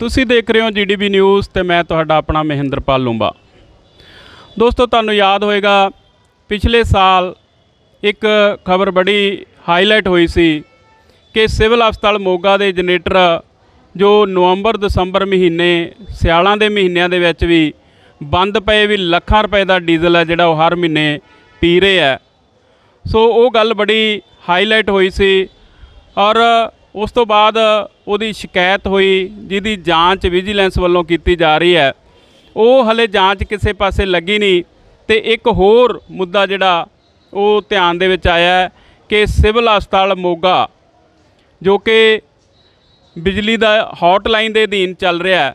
ਤੁਸੀਂ ਦੇਖ ਰਹੇ ਹੋ ਜੀਡੀਬੀ ਨਿਊਜ਼ ਤੇ ਮੈਂ ਤੁਹਾਡਾ ਆਪਣਾ ਮਹਿੰਦਰਪਾਲ ਲੂੰਬਾ। ਦੋਸਤੋ, ਤੁਹਾਨੂੰ ਯਾਦ ਹੋਵੇਗਾ ਪਿਛਲੇ ਸਾਲ ਇੱਕ ਖਬਰ ਬੜੀ ਹਾਈਲਾਈਟ ਹੋਈ ਸੀ ਕਿ ਸਿਵਲ ਹਸਪਤਾਲ ਮੋਗਾ ਦੇ ਜਨਰੇਟਰ ਜੋ ਨਵੰਬਰ ਦਸੰਬਰ ਮਹੀਨੇ, ਸਿਆਲਾਂ ਦੇ ਮਹੀਨਿਆਂ ਦੇ ਵਿੱਚ ਵੀ ਬੰਦ ਪਏ ਵੀ ਲੱਖਾਂ ਰੁਪਏ ਦਾ ਡੀਜ਼ਲ ਹੈ ਜਿਹੜਾ ਉਹ ਹਰ ਮਹੀਨੇ ਪੀ ਰਹੇ ਹੈ। ਸੋ ਉਹ ਗੱਲ ਬੜੀ ਹਾਈਲਾਈਟ ਹੋਈ ਸੀ ਔਰ ਉਸ ਤੋਂ ਬਾਅਦ ਉਹਦੀ ਸ਼ਿਕਾਇਤ ਹੋਈ, ਜਿਹਦੀ ਜਾਂਚ ਵਿਜੀਲੈਂਸ ਵੱਲੋਂ ਕੀਤੀ ਜਾ ਰਹੀ ਹੈ। ਉਹ ਹਲੇ ਜਾਂਚ ਕਿਸੇ ਪਾਸੇ ਲੱਗੀ ਨਹੀਂ ਤੇ ਇੱਕ ਹੋਰ ਮੁੱਦਾ ਜਿਹੜਾ ਉਹ ਧਿਆਨ ਦੇ ਵਿੱਚ ਆਇਆ ਕਿ ਸਿਵਲ ਹਸਪਤਾਲ ਮੋਗਾ, ਜੋ ਕਿ ਬਿਜਲੀ ਦਾ ਹੌਟਲਾਈਨ ਦੇ ਅਧੀਨ ਚੱਲ ਰਿਹਾ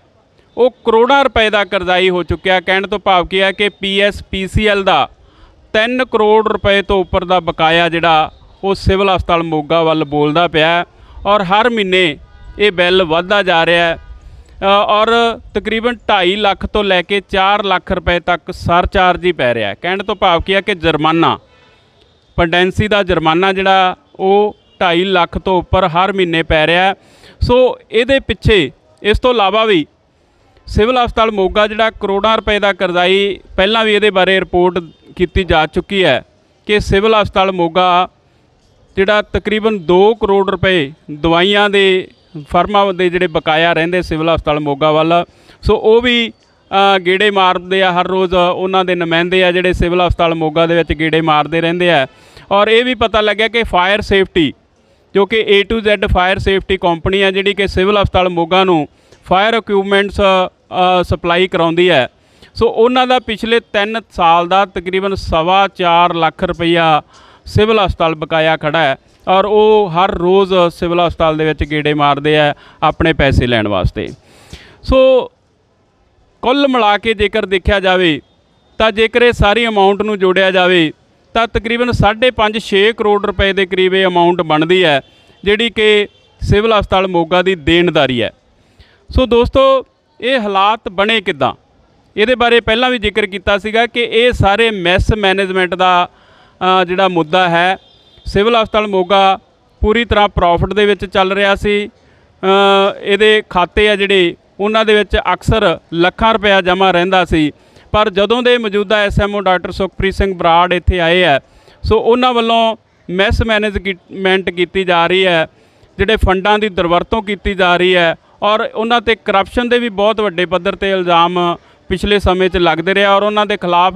ਉਹ ਕਰੋੜਾਂ ਰੁਪਏ ਦਾ ਕਰਜ਼ਾਈ ਹੋ ਚੁੱਕਿਆ ਕਹਿਣ ਤੋਂ ਭਾਵ ਕੀ ਹੈ ਕਿ ਪੀਐਸਪੀਸੀਐਲ ਦਾ 3 ਕਰੋੜ ਰੁਪਏ ਤੋਂ ਉੱਪਰ ਦਾ ਬਕਾਇਆ ਜਿਹੜਾ ਉਹ ਸਿਵਲ ਹਸਪਤਾਲ ਮੋਗਾ ਵੱਲ ਬੋਲਦਾ ਪਿਆ ਔਰ ਹਰ ਮਹੀਨੇ ਇਹ ਬਿੱਲ ਵੱਧਦਾ ਜਾ ਰਿਹਾ ਹੈ। ਔਰ ਤਕਰੀਬਨ 2.5 ਲੱਖ ਤੋਂ ਲੈ ਕੇ 4 ਲੱਖ ਰੁਪਏ ਤੱਕ ਸਰਚਾਰਜ ਹੀ ਪੈ ਰਿਹਾ ਹੈ। ਕਹਿਣ ਤੋਂ ਭਾਵ ਕੀ ਹੈ ਕਿ ਜੁਰਮਾਨਾ ਪੰਡੈਂਸੀ ਦਾ ਜੁਰਮਾਨਾ ਜਿਹੜਾ, ਉਹ 2.5 ਲੱਖ ਤੋਂ ਉੱਪਰ ਹਰ ਮਹੀਨੇ ਪੈ ਰਿਹਾ ਸੋ ਇਹਦੇ ਪਿੱਛੇ, ਇਸ ਤੋਂ ਇਲਾਵਾ ਵੀ ਸਿਵਲ ਹਸਪਤਾਲ ਮੋਗਾ ਜਿਹੜਾ ਕਰੋੜਾਂ ਰੁਪਏ ਦਾ ਕਰਜ਼ਾਈ, ਪਹਿਲਾਂ ਵੀ ਇਹਦੇ ਬਾਰੇ ਰਿਪੋਰਟ ਕੀਤੀ ਜਾ ਚੁੱਕੀ ਹੈ ਕਿ ਸਿਵਲ ਹਸਪਤਾਲ ਮੋਗਾ ਜਿਹੜਾ ਤਕਰੀਬਨ 2 ਕਰੋੜ ਰੁਪਏ ਦਵਾਈਆਂ ਦੇ, ਫਰਮਾਂ ਦੇ ਜਿਹੜੇ ਬਕਾਇਆ ਰਹਿੰਦੇ ਸਿਵਲ ਹਸਪਤਾਲ ਮੋਗਾ ਵੱਲ, ਸੋ ਉਹ ਵੀ ਗੇੜੇ ਮਾਰਦੇ ਆ ਹਰ ਰੋਜ਼, ਉਹਨਾਂ ਦੇ ਨੁਮਾਇੰਦੇ ਆ ਜਿਹੜੇ ਸਿਵਲ ਹਸਪਤਾਲ ਮੋਗਾ ਦੇ ਵਿੱਚ ਗੇੜੇ ਮਾਰਦੇ ਰਹਿੰਦੇ ਆ। ਔਰ ਇਹ ਵੀ ਪਤਾ ਲੱਗਿਆ ਕਿ ਫਾਇਰ ਸੇਫਟੀ, ਜੋ ਕਿ A to Z fire safety company ਹੈ ਜਿਹੜੀ ਕਿ ਸਿਵਲ ਹਸਪਤਾਲ ਮੋਗਾ ਨੂੰ ਫਾਇਰ ਇਕਵਿਪਮੈਂਟਸ ਸਪਲਾਈ ਕਰਾਉਂਦੀ ਹੈ। ਸੋ ਉਹਨਾਂ ਦਾ ਪਿਛਲੇ 3 ਸਾਲ ਦਾ ਤਕਰੀਬਨ ਸਵਾ ਚਾਰ ਲੱਖ ਰੁਪਈਆ ਸਿਵਲ ਹਸਪਤਾਲ ਬਕਾਇਆ ਖੜਾ ਹੈ ਔਰ ਉਹ ਹਰ ਰੋਜ਼ ਸਿਵਲ ਹਸਪਤਾਲ ਦੇ ਵਿੱਚ ਗੇੜੇ ਮਾਰਦੇ ਆ ਆਪਣੇ ਪੈਸੇ ਲੈਣ ਵਾਸਤੇ। ਸੋ ਕੁੱਲ ਮਿਲਾ ਕੇ ਜੇਕਰ ਦੇਖਿਆ ਜਾਵੇ ਤਾਂ ਜੇਕਰ ਇਹ ਸਾਰੀ ਅਮਾਉਂਟ ਨੂੰ ਜੋੜਿਆ ਜਾਵੇ ਤਾਂ ਤਕਰੀਬਨ 5.5 6 ਕਰੋੜ ਰੁਪਏ ਦੇ ਕਰੀਬ ਇਹ ਅਮਾਉਂਟ ਬਣਦੀ ਹੈ, ਜਿਹੜੀ ਕਿ ਸਿਵਲ ਹਸਪਤਾਲ ਮੋਗਾ ਦੀ ਦੇਣਦਾਰੀ ਹੈ। ਸੋ ਦੋਸਤੋ, ਇਹ ਹਾਲਾਤ ਬਣੇ ਕਿੱਦਾਂ? ਇਹਦੇ ਬਾਰੇ ਪਹਿਲਾਂ ਵੀ ਜ਼ਿਕਰ ਕੀਤਾ ਸੀਗਾ ਕਿ ਇਹ ਸਾਰੇ ਮੈਸ ਮੈਨੇਜਮੈਂਟ ਦਾ ਜਿਹੜਾ ਮੁੱਦਾ ਹੈ, ਸਿਵਲ ਹਸਪਤਾਲ ਮੋਗਾ ਪੂਰੀ ਤਰ੍ਹਾਂ ਪ੍ਰੋਫਿਟ ਦੇ ਵਿੱਚ ਚੱਲ ਰਿਹਾ ਸੀ। ਇਹਦੇ ਖਾਤੇ ਆ ਜਿਹੜੇ, ਉਹਨਾਂ ਦੇ ਵਿੱਚ ਅਕਸਰ ਲੱਖਾਂ ਰੁਪਇਆ ਜਮ੍ਹਾਂ ਰਹਿੰਦਾ ਸੀ। ਪਰ ਜਦੋਂ ਦੇ ਮੌਜੂਦਾ ਐਸਐਮਓ ਡਾਕਟਰ ਸੁਖਪ੍ਰੀਤ ਸਿੰਘ ਬਰਾੜ ਇੱਥੇ ਆਏ ਆ, ਸੋ ਉਹਨਾਂ ਵੱਲੋਂ ਮੈਸ ਮੈਨੇਜਮੈਂਟ ਕੀਤੀ ਜਾ ਰਹੀ ਹੈ, ਜਿਹੜੇ ਫੰਡਾਂ ਦੀ ਦੁਰਵਰਤੋਂ ਕੀਤੀ ਜਾ ਰਹੀ ਹੈ, ਔਰ ਉਹਨਾਂ ਤੇ ਕਰਪਸ਼ਨ ਦੇ ਵੀ ਬਹੁਤ ਵੱਡੇ ਪੱਧਰ ਤੇ ਇਲਜ਼ਾਮ ਪਿਛਲੇ ਸਮੇਂ 'ਚ ਲੱਗਦੇ ਰਿਹਾ, ਔਰ ਉਹਨਾਂ ਦੇ ਖਿਲਾਫ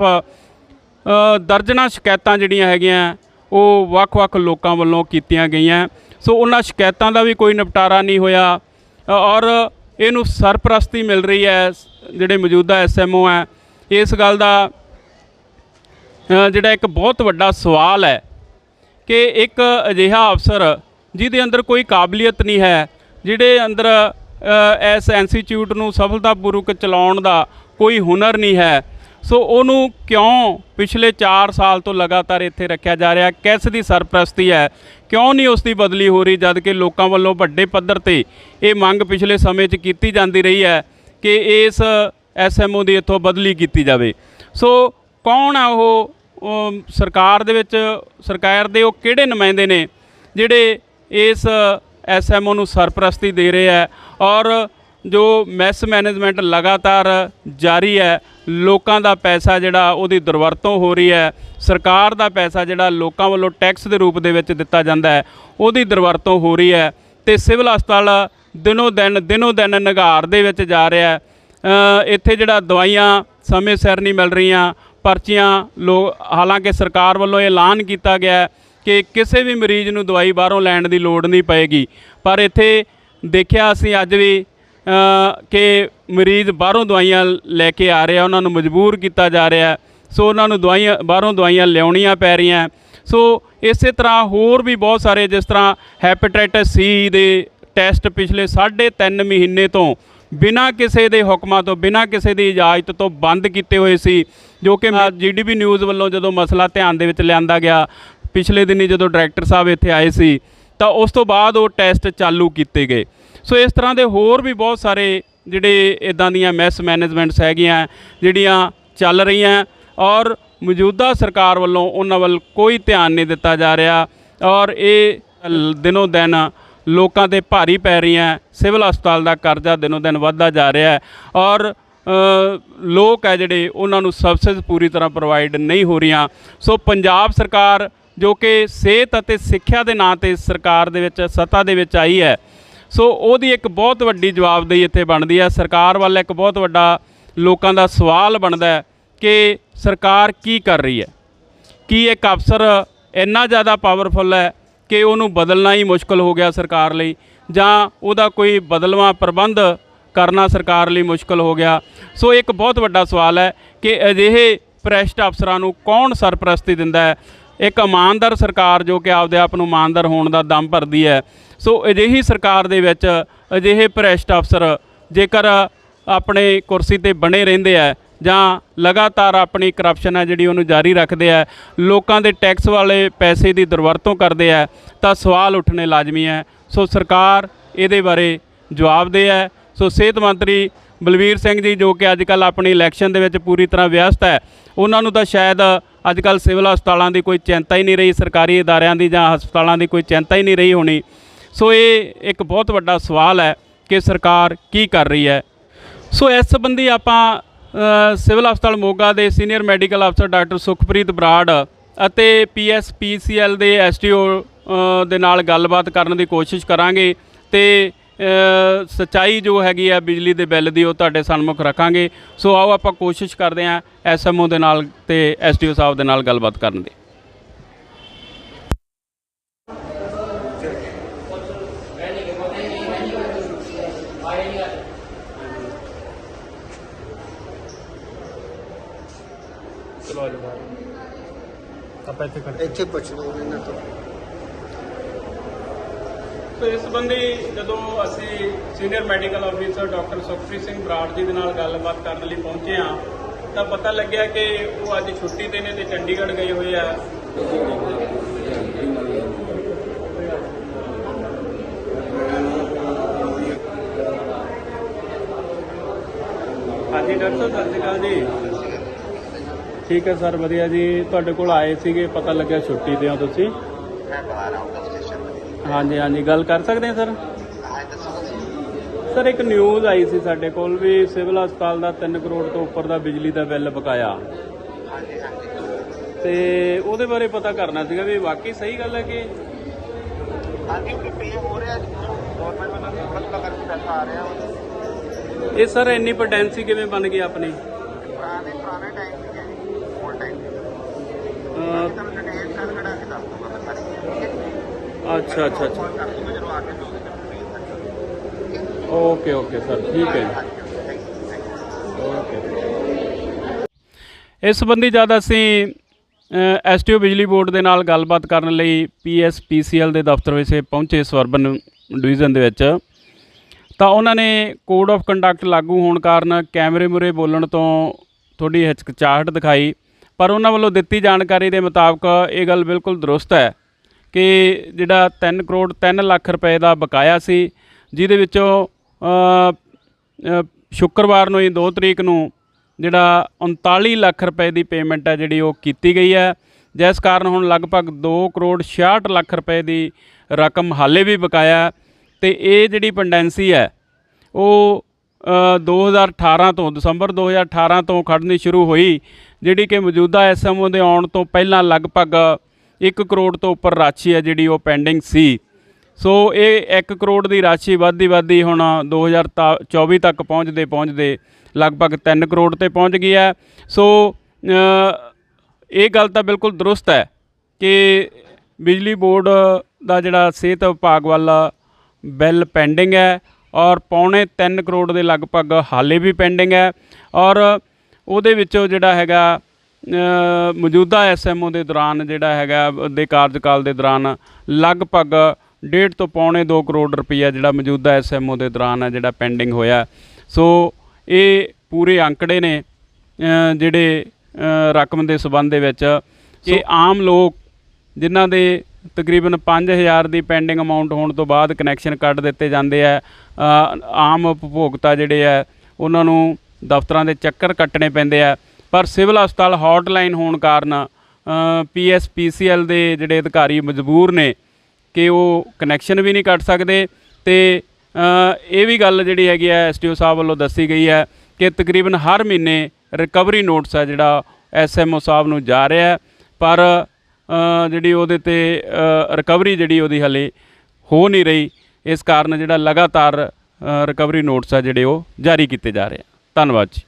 ਦਰਜਨਾਂ ਸ਼ਿਕਾਇਤਾਂ ਜਿਹੜੀਆਂ ਹੈਗੀਆਂ, ਉਹ ਵੱਖ-ਵੱਖ ਲੋਕਾਂ ਵੱਲੋਂ ਕੀਤੀਆਂ ਗਈਆਂ। ਸੋ ਉਹਨਾਂ ਸ਼ਿਕਾਇਤਾਂ ਦਾ ਵੀ ਕੋਈ ਨਿਪਟਾਰਾ ਨਹੀਂ ਹੋਇਆ। ਔਰ ਇਹਨੂੰ ਸਰਪ੍ਰਸਤੀ ਮਿਲ ਰਹੀ ਹੈ ਜਿਹੜੇ ਮੌਜੂਦਾ ਐਸਐਮਓ ਹੈ। ਇਸ ਗੱਲ ਦਾ ਜਿਹੜਾ ਇੱਕ ਬਹੁਤ ਵੱਡਾ ਸਵਾਲ ਹੈ ਕਿ ਇੱਕ ਅਜਿਹਾ ਅਫਸਰ ਜਿਹਦੇ ਅੰਦਰ ਕੋਈ ਕਾਬਲੀਅਤ ਨਹੀਂ ਹੈ, ਜਿਹੜੇ ਅੰਦਰ ਇਸ ਇੰਸਟੀਚਿਊਟ ਨੂੰ ਸਫਲਤਾਪੂਰਵਕ ਚਲਾਉਣ ਦਾ ਕੋਈ ਹੁਨਰ ਨਹੀਂ ਹੈ ਸੋ ਉਹਨੂੰ ਕਿਉਂ ਪਿਛਲੇ 4 ਸਾਲ ਤੋਂ ਲਗਾਤਾਰ ਇੱਥੇ ਰੱਖਿਆ ਜਾ ਰਿਹਾ? ਕਿਸ ਦੀ ਸਰਪ੍ਰਸਤੀ ਹੈ? ਕਿਉਂ ਨਹੀਂ ਉਸ ਦੀ ਬਦਲੀ ਹੋ ਰਹੀ ਜਦ ਕਿ ਲੋਕਾਂ ਵੱਲੋਂ ਵੱਡੇ ਪੱਧਰ ਤੇ ਇਹ ਮੰਗ ਪਿਛਲੇ ਸਮੇਂ 'ਚ ਕੀਤੀ ਜਾਂਦੀ ਰਹੀ ਹੈ ਕਿ ਇਸ ਐਸਐਮਓ ਦੀ ਇੱਥੋਂ ਬਦਲੀ ਕੀਤੀ ਜਾਵੇ। ਸੋ ਕੌਣ ਆ ਉਹ ਸਰਕਾਰ ਦੇ ਵਿੱਚ, ਸਰਕਾਰ ਦੇ ਉਹ ਕਿਹੜੇ ਨੁਮਾਇੰਦੇ ਨੇ ਜਿਹੜੇ ਇਸ ਐਸਐਮਓ ਨੂੰ ਸਰਪ੍ਰਸਤੀ ਦੇ ਰਹੇ ਹੈ ਔਰ ਜੋ ਮੈਸ ਮੈਨੇਜਮੈਂਟ ਲਗਾਤਾਰ ਜਾਰੀ ਹੈ, ਲੋਕਾਂ ਦਾ ਪੈਸਾ ਜਿਹੜਾ ਉਹਦੀ ਦੁਰਵਰਤੋਂ ਹੋ ਰਹੀ ਹੈ, ਸਰਕਾਰ ਦਾ ਪੈਸਾ ਜਿਹੜਾ ਲੋਕਾਂ ਵੱਲੋਂ ਟੈਕਸ ਦੇ ਰੂਪ ਦੇ ਵਿੱਚ ਦਿੱਤਾ ਜਾਂਦਾ ਹੈ, ਉਹਦੀ ਦੁਰਵਰਤੋਂ ਹੋ ਰਹੀ ਹੈ ਤੇ ਸਿਵਲ ਹਸਪਤਾਲ ਦਿਨੋ ਦਿਨ ਦਿਨੋ ਦਿਨ ਨਿਗਾਰ ਦੇ ਵਿੱਚ ਜਾ ਰਿਹਾ ਹੈ। ਇੱਥੇ ਜਿਹੜਾ ਦਵਾਈਆਂ ਸਮੇਂ ਸਿਰ ਨਹੀਂ ਮਿਲ ਰਹੀਆਂ, ਪਰਚੀਆਂ ਲੋ ਹਾਲਾਂਕਿ ਸਰਕਾਰ ਵੱਲੋਂ ਇਹ ਐਲਾਨ ਕੀਤਾ ਗਿਆ ਕਿ ਕਿਸੇ ਵੀ ਮਰੀਜ਼ ਨੂੰ ਦਵਾਈ ਬਾਹਰੋਂ ਲੈਣ ਦੀ ਲੋੜ ਨਹੀਂ ਪਏਗੀ, ਪਰ ਇੱਥੇ ਦੇਖਿਆ ਅਸੀਂ ਅੱਜ ਵੀ ਕਿ ਮਰੀਜ਼ ਬਾਹਰੋਂ ਦਵਾਈਆਂ ਲੈ ਕੇ ਆ ਰਿਹਾ, ਉਹਨਾਂ ਨੂੰ ਮਜਬੂਰ ਕੀਤਾ ਜਾ ਰਿਹਾ ਸੋ ਉਹਨਾਂ ਨੂੰ ਦਵਾਈਆਂ, ਬਾਹਰੋਂ ਦਵਾਈਆਂ ਲਿਆਉਣੀਆਂ ਪੈ ਰਹੀਆਂ ਸੋ ਇਸੇ ਤਰ੍ਹਾਂ ਹੋਰ ਵੀ ਬਹੁਤ ਸਾਰੇ ਜਿਸ ਤਰ੍ਹਾਂ ਹੈਪੇਟਾਈਟਸ ਸੀ ਦੇ ਟੈਸਟ ਪਿਛਲੇ 3.5 ਮਹੀਨੇ ਤੋਂ ਬਿਨਾਂ ਕਿਸੇ ਦੇ ਹੁਕਮਾਂ ਤੋਂ, ਬਿਨਾਂ ਕਿਸੇ ਦੀ ਇਜਾਜ਼ਤ ਤੋਂ ਬੰਦ ਕੀਤੇ ਹੋਏ ਸੀ, ਜੋ ਕਿ ਜੀਡੀਪੀ ਨਿਊਜ਼ ਵੱਲੋਂ ਜਦੋਂ ਮਸਲਾ ਧਿਆਨ ਦੇ ਵਿੱਚ ਲਿਆਂਦਾ ਗਿਆ, ਪਿਛਲੇ ਦਿਨੀ ਜਦੋਂ ਡਾਇਰੈਕਟਰ ਸਾਹਿਬ ਇੱਥੇ ਆਏ ਸੀ, ਤਾਂ ਉਸ ਤੋਂ ਬਾਅਦ ਉਹ ਟੈਸਟ ਚਾਲੂ ਕੀਤੇ ਗਏ। ਸੋ ਇਸ ਤਰ੍ਹਾਂ ਦੇ ਹੋਰ ਵੀ ਬਹੁਤ ਸਾਰੇ ਜਿਹੜੇ ਇਦਾਂ ਦੀਆਂ ਮੈਸ ਮੈਨੇਜਮੈਂਟਸ ਹੈਗੀਆਂ, ਜਿਹੜੀਆਂ ਚੱਲ ਰਹੀਆਂ ਔਰ ਮੌਜੂਦਾ ਸਰਕਾਰ ਵੱਲੋਂ ਉਹਨਾਂ ਵੱਲ ਕੋਈ ਧਿਆਨ ਨਹੀਂ ਦਿੱਤਾ ਜਾ ਰਿਹਾ ਔਰ ਇਹ ਦਿਨੋ ਦਿਨ ਲੋਕਾਂ ਤੇ ਭਾਰੀ ਪੈ ਰਹੀਆਂ, ਸਿਵਲ ਹਸਪਤਾਲ ਦਾ ਕਰਜ਼ਾ ਦਿਨੋ ਦਿਨ ਵੱਧਦਾ ਜਾ ਰਿਹਾ ਹੈ ਔਰ ਲੋਕ ਹੈ ਜਿਹੜੇ ਉਹਨਾਂ ਨੂੰ ਸਰਵਿਸਿਜ਼ ਪੂਰੀ ਤਰ੍ਹਾਂ ਪ੍ਰੋਵਾਈਡ ਨਹੀਂ ਹੋ ਰਹੀਆਂ। ਸੋ ਪੰਜਾਬ ਸਰਕਾਰ ਜੋ ਕਿ ਸਿਹਤ ਅਤੇ ਸਿੱਖਿਆ ਦੇ ਨਾਂ ਤੇ ਸਰਕਾਰ ਦੇ ਵਿੱਚ ਸੱਤਾ ਦੇ ਵਿੱਚ ਆਈ ਹੈ ਸੋ ਉਹਦੀ ਇੱਕ ਬਹੁਤ ਵੱਡੀ ਜਵਾਬਦੇਹੀ ਇੱਥੇ ਬਣਦੀ ਹੈ। ਸਰਕਾਰ ਵੱਲ ਇੱਕ ਬਹੁਤ ਵੱਡਾ ਲੋਕਾਂ ਦਾ ਸਵਾਲ ਬਣਦਾ ਕਿ ਸਰਕਾਰ ਕੀ ਕਰ ਰਹੀ ਹੈ? ਕੀ ਇੱਕ ਅਫਸਰ ਇੰਨਾ ਜ਼ਿਆਦਾ ਪਾਵਰਫੁਲ ਹੈ ਕਿ ਉਹਨੂੰ ਬਦਲਣਾ ਹੀ ਮੁਸ਼ਕਲ ਹੋ ਗਿਆ ਸਰਕਾਰ ਲਈ? ਜਾਂ ਉਹਦਾ ਕੋਈ ਬਦਲਵਾਂ ਪ੍ਰਬੰਧ ਕਰਨਾ ਸਰਕਾਰ ਲਈ ਮੁਸ਼ਕਲ ਹੋ ਗਿਆ? ਸੋ ਇੱਕ ਬਹੁਤ ਵੱਡਾ ਸਵਾਲ ਹੈ ਕਿ ਅਜਿਹੇ ਭ੍ਰਿਸ਼ਟ ਅਫਸਰਾਂ ਨੂੰ ਕੌਣ ਸਰਪ੍ਰਸਤੀ ਦਿੰਦਾ ਹੈ? ਇੱਕ ਇਮਾਨਦਾਰ ਸਰਕਾਰ ਜੋ ਕਿ ਆਪਦੇ ਆਪ ਨੂੰ ਇਮਾਨਦਾਰ ਹੋਣ ਦਾ ਦਮ ਭਰਦੀ ਹੈ। ਸੋ ਅਜਿਹੀ ਸਰਕਾਰ ਦੇ ਵਿੱਚ ਅਜਿਹੇ ਭ੍ਰਿਸ਼ਟ ਅਫਸਰ ਜੇਕਰ ਆਪਣੇ ਕੁਰਸੀ ਤੇ ਬਣੇ ਰਹਿੰਦੇ ਆ ਜਾਂ ਲਗਾਤਾਰ ਆਪਣੀ ਕਰਪਸ਼ਨ ਹੈ ਜਿਹੜੀ ਉਹਨੂੰ ਜਾਰੀ ਰੱਖਦੇ ਆ, ਲੋਕਾਂ ਦੇ ਟੈਕਸ ਵਾਲੇ ਪੈਸੇ ਦੀ ਦੁਰਵਰਤੋਂ ਕਰਦੇ ਆ, ਤਾਂ ਸਵਾਲ ਉੱਠਣੇ ਲਾਜ਼ਮੀ ਹੈ। ਸੋ ਸਰਕਾਰ ਇਹਦੇ ਬਾਰੇ ਜਵਾਬ ਦੇ ਹੈ। ਸੋ ਸਿਹਤ ਮੰਤਰੀ ਬਲਵੀਰ ਸਿੰਘ ਜੀ ਜੋ ਕਿ ਅੱਜ ਕੱਲ ਆਪਣੀ ਇਲੈਕਸ਼ਨ ਦੇ ਵਿੱਚ ਪੂਰੀ ਤਰ੍ਹਾਂ ਵਿਅਸਤ ਹੈ, ਉਹਨਾਂ ਨੂੰ ਤਾਂ ਸ਼ਾਇਦ ਅੱਜ ਕੱਲ ਸਿਵਲ ਹਸਪਤਾਲਾਂ ਦੀ ਕੋਈ ਚਿੰਤਾ ਹੀ ਨਹੀਂ ਰਹੀ, ਸਰਕਾਰੀ ਅਦਾਰਿਆਂ ਦੀ ਜਾਂ ਹਸਪਤਾਲਾਂ ਦੀ ਕੋਈ ਚਿੰਤਾ ਹੀ ਨਹੀਂ ਰਹੀ ਹੋਣੀ। ਸੋ ਇਹ ਇੱਕ ਬਹੁਤ ਵੱਡਾ ਸਵਾਲ ਹੈ ਕਿ ਸਰਕਾਰ ਕੀ ਕਰ ਰਹੀ ਹੈ। ਸੋ ਇਸ ਸੰਬੰਧੀ ਆਪਾਂ ਸਿਵਲ ਹਸਪਤਾਲ ਮੋਗਾ ਦੇ senior medical officer doctor Sukhpreet Brar ਅਤੇ ਪੀਐਸਪੀਸੀਐਲ ਦੇ ਐਸਟੀਓ ਦੇ ਨਾਲ ਗੱਲਬਾਤ ਕਰਨ ਦੀ ਕੋਸ਼ਿਸ਼ ਕਰਾਂਗੇ ਤੇ ਸੱਚਾਈ ਜੋ ਹੈਗੀ ਆ ਬਿਜਲੀ ਦੇ ਬਿੱਲ ਦੀ ਉਹ ਤੁਹਾਡੇ ਸਾਹਮਣੇ ਰੱਖਾਂਗੇ। ਸੋ ਆਓ ਆਪਾਂ ਕੋਸ਼ਿਸ਼ ਕਰਦੇ ਹਾਂ ਐਸਐਮਓ ਦੇ ਨਾਲ ਤੇ ਐਸਟੀਓ ਸਾਹਿਬ ਦੇ ਨਾਲ ਗੱਲਬਾਤ ਕਰਨ ਦੀ। ਚਲੋ ਆ ਜਾਓ ਆਪਾਂ ਇੱਥੇ ਖੜੇ। ਇੱਥੇ ਪੁੱਛ ਲਓ ਇਹਨਾਂ ਤੋਂ। ਸੋ ਇਸ ਸੰਬੰਧੀ ਜਦੋਂ ਅਸੀਂ senior medical officer doctor Sukhpreet Singh Brar ji ਦੇ ਨਾਲ ਗੱਲਬਾਤ ਕਰਨ ਲਈ ਪਹੁੰਚੇ ਹਾਂ, ਤਾਂ ਪਤਾ ਲੱਗਿਆ ਕਿ ਉਹ ਅੱਜ ਛੁੱਟੀ ਤੇ ਨੇ ਤੇ ਚੰਡੀਗੜ੍ਹ ਗਏ ਹੋਏ ਆ। ਹਾਂਜੀ, ਡਾਕਟਰ ਸਾਹਿਬ, ਸਤਿ ਸ਼੍ਰੀ ਅਕਾਲ ਜੀ। ਠੀਕ ਹੈ ਸਰ, ਵਧੀਆ ਜੀ। ਤੁਹਾਡੇ ਕੋਲ ਆਏ ਸੀਗੇ, ਪਤਾ ਲੱਗਿਆ ਛੁੱਟੀ ਤੇ ਹੋ ਤੁਸੀਂ? ਮੈਂ ਬਾਹਰ ਆਊਟ ਹਾਂਜੀ ਹਾਂਜੀ। ਗੱਲ ਕਰ ਸਕਦੇ ਹਾਂ ਸਰ? ਸਰ ਇੱਕ ਨਿਊਜ਼ ਆਈ ਸੀ ਸਾਡੇ ਕੋਲ ਵੀ ਸਿਵਲ ਹਸਪਤਾਲ ਦਾ 3 ਕਰੋੜ ਤੋਂ ਉੱਪਰ ਦਾ ਬਿਜਲੀ ਦਾ ਬਿੱਲ ਬਕਾਇਆ। ਹਾਂਜੀ ਹਾਂਜੀ ਤੇ ਉਹਦੇ ਬਾਰੇ ਪਤਾ ਕਰਨਾ ਸੀਗਾ ਵੀ ਵਾਕਈ ਸਹੀ ਗੱਲ ਹੈ ਕਿ ਹਾਂਜੀ ਉਹ ਪੇ ਹੋ ਰਿਹਾ ਗਵਰਨਮੈਂਟ ਵੱਲੋਂ ਨਿਕਲ ਲਗਾ ਕੇ ਪੈਸਾ ਆ ਰਿਹਾ। ਉਹ ਇਹ ਸਰ ਇੰਨੀ ਪੋਟੈਂਸੀ ਕਿਵੇਂ ਬਣ ਗਈ ਆਪਣੀ? ਪੁਰਾਣੇ ਪੁਰਾਣੇ ਟਾਈਮ ਦੀ ਹੈ ਹੋਰ ਟਾਈਮ ਦੀ ਅਹ, ਤੁਹਾਨੂੰ ਡਿਟੇਲ ਕਰ ਕਢਾ ਕੇ ਦੱਸ ਦੂੰਗਾ ਮੈਂ ਸਾਰੀ ਠੀਕ ਹੈ ਅੱਛਾ ਅੱਛਾ ਅੱਛਾ। ਓਕੇ ਓਕੇ ਸਰ ਠੀਕ ਹੈ ਜੀ। ਓਕੇ ਇਸ ਸੰਬੰਧੀ ਜਦ ਅਸੀਂ ਐਸਟੀਓ ਬਿਜਲੀ ਬੋਰਡ ਦੇ ਨਾਲ ਗੱਲਬਾਤ ਕਰਨ ਲਈ ਪੀਐਸਪੀਸੀਐਲ ਦੇ ਦਫ਼ਤਰ ਵਿੱਚ ਪਹੁੰਚੇ ਸਵਰਬਨ ਡਿਵੀਜ਼ਨ ਦੇ ਵਿੱਚ, ਤਾਂ ਉਹਨਾਂ ਨੇ ਕੋਡ ਆਫ ਕੰਡਕਟ ਲਾਗੂ ਹੋਣ ਕਾਰਨ ਕੈਮਰੇ ਮੁਰੇ ਬੋਲਣ ਤੋਂ ਥੋੜੀ ਹਿਚਕਚਾਹਟ ਦਿਖਾਈ, ਪਰ ਉਹਨਾਂ ਵੱਲੋਂ ਦਿੱਤੀ ਜਾਣਕਾਰੀ ਦੇ ਮੁਤਾਬਕ ਇਹ ਗੱਲ ਬਿਲਕੁਲ ਦਰੁਸਤ ਹੈ। ਕਿ ਜਿਹੜਾ 3 ਕਰੋੜ 3 ਲੱਖ ਰੁਪਏ ਦਾ ਬਕਾਇਆ ਸੀ ਜਿਹਦੇ ਵਿੱਚੋਂ ਸ਼ੁੱਕਰਵਾਰ ਨੂੰ ਹੀ 2 ਤਰੀਕ ਨੂੰ ਜਿਹੜਾ 39 ਲੱਖ ਰੁਪਏ ਦੀ ਪੇਮੈਂਟ ਹੈ ਜਿਹੜੀ ਉਹ ਕੀਤੀ ਗਈ ਹੈ। ਜਿਸ ਕਾਰਨ ਹੁਣ ਲਗਭਗ 2 ਕਰੋੜ 66 ਲੱਖ ਰੁਪਏ ਦੀ ਰਕਮ ਹਾਲੇ ਵੀ ਬਕਾਇਆ ਹੈ। ਤੇ ਇਹ ਜਿਹੜੀ ਪੈਂਡੈਂਸੀ ਹੈ ਉਹ ਅ, 2018 ਤੋਂ ਦਸੰਬਰ 2018 ਤੋਂ ਖੜਨੀ ਸ਼ੁਰੂ ਹੋਈ ਜਿਹੜੀ ਕਿ ਮੌਜੂਦਾ ਐਸਐਮਓ ਦੇ ਆਉਣ ਤੋਂ ਪਹਿਲਾਂ ਲਗਭਗ 1 ਕਰੋੜ ਤੋਂ ਉੱਪਰ ਰਾਸ਼ੀ ਹੈ ਜਿਹੜੀ ਉਹ ਪੈਂਡਿੰਗ ਸੀ। ਸੋ ਇਹ 1 ਕਰੋੜ ਦੀ ਰਾਸ਼ੀ ਵੱਧਦੀ ਵੱਧਦੀ ਹੁਣ 2024 ਤੱਕ ਪਹੁੰਚਦੇ ਪਹੁੰਚਦੇ ਲਗਭਗ 3 ਕਰੋੜ ਤੇ ਪਹੁੰਚ ਗਈ ਹੈ। ਸੋ ਇਹ ਗੱਲ ਤਾਂ ਬਿਲਕੁਲ ਦਰੁਸਤ ਹੈ ਕਿ ਬਿਜਲੀ ਬੋਰਡ ਦਾ ਜਿਹੜਾ ਸਿਹਤ ਵਿਭਾਗ ਵੱਲ ਬਿੱਲ ਪੈਂਡਿੰਗ ਹੈ ਔਰ ਪੌਣੇ 3 ਕਰੋੜ ਦੇ ਲਗਭਗ ਹਾਲੇ ਵੀ ਪੈਂਡਿੰਗ ਹੈ। ਔਰ ਉਹਦੇ ਵਿੱਚੋਂ ਜਿਹੜਾ ਹੈਗਾ ਮੌਜੂਦਾ ਐਸਐਮਓ ਦੇ ਦੌਰਾਨ ਜਿਹੜਾ ਹੈਗਾ ਦੇ ਕਾਰਜਕਾਲ ਦੇ ਦੌਰਾਨ ਲਗਭਗ ਡੇਢ ਤੋਂ ਪੌਣੇ 2 ਕਰੋੜ ਰੁਪਈਆ ਜਿਹੜਾ ਮੌਜੂਦਾ ਐਸਐਮਓ ਦੇ ਦੌਰਾਨ ਹੈ ਜਿਹੜਾ ਪੈਂਡਿੰਗ ਹੋਇਆ। ਸੋ ਇਹ ਪੂਰੇ ਅੰਕੜੇ ਨੇ ਜਿਹੜੇ ਰਕਮ ਦੇ ਸਬੰਧ ਦੇ ਵਿੱਚ। ਇਹ ਆਮ ਲੋਕ ਜਿਨ੍ਹਾਂ ਦੇ ਤਕਰੀਬਨ 5000 ਦੀ ਪੈਂਡਿੰਗ ਅਮਾਉਂਟ ਹੋਣ ਤੋਂ ਬਾਅਦ ਕਨੈਕਸ਼ਨ ਕੱਟ ਦਿੱਤੇ ਜਾਂਦੇ ਆ ਆਮ ਉਪਭੋਗਤਾ ਜਿਹੜੇ ਆ ਉਹਨਾਂ ਨੂੰ ਦਫ਼ਤਰਾਂ ਦੇ ਚੱਕਰ ਕੱਟਣੇ ਪੈਂਦੇ ਆ। ਪਰ ਸਿਵਲ ਹਸਪਤਾਲ ਹੌਟਲਾਈਨ ਹੋਣ ਕਾਰਨ ਪੀਐਸਪੀਸੀਐਲ ਦੇ ਜਿਹੜੇ ਅਧਿਕਾਰੀ ਮਜਬੂਰ ਨੇ ਕਿ ਉਹ ਕਨੈਕਸ਼ਨ ਵੀ ਨਹੀਂ ਕੱਟ ਸਕਦੇ ਤੇ ਇਹ ਵੀ ਗੱਲ ਜਿਹੜੀ ਹੈਗੀ ਹੈ ਐਸਟੀਓ ਸਾਹਿਬ ਵੱਲੋਂ ਦੱਸੀ ਗਈ ਹੈ ਕਿ ਤਕਰੀਬਨ ਹਰ ਮਹੀਨੇ ਰਿਕਵਰੀ ਨੋਟਸ ਹੈ ਜਿਹੜਾ ਐਸਐਮਓ ਸਾਹਿਬ ਨੂੰ ਜਾ ਰਿਹਾ ਪਰ ਜਿਹੜੀ ਉਹਦੇ ਤੇ ਰਿਕਵਰੀ ਜਿਹੜੀ ਉਹਦੀ ਹਲੇ ਹੋ ਨਹੀਂ ਰਹੀ, ਇਸ ਕਾਰਨ ਜਿਹੜਾ ਲਗਾਤਾਰ ਰਿਕਵਰੀ ਨੋਟਸ ਆ ਜਿਹੜੇ ਉਹ ਜਾਰੀ ਕੀਤੇ ਜਾ ਰਹੇ ਆ ਧੰਨਵਾਦ ਜੀ।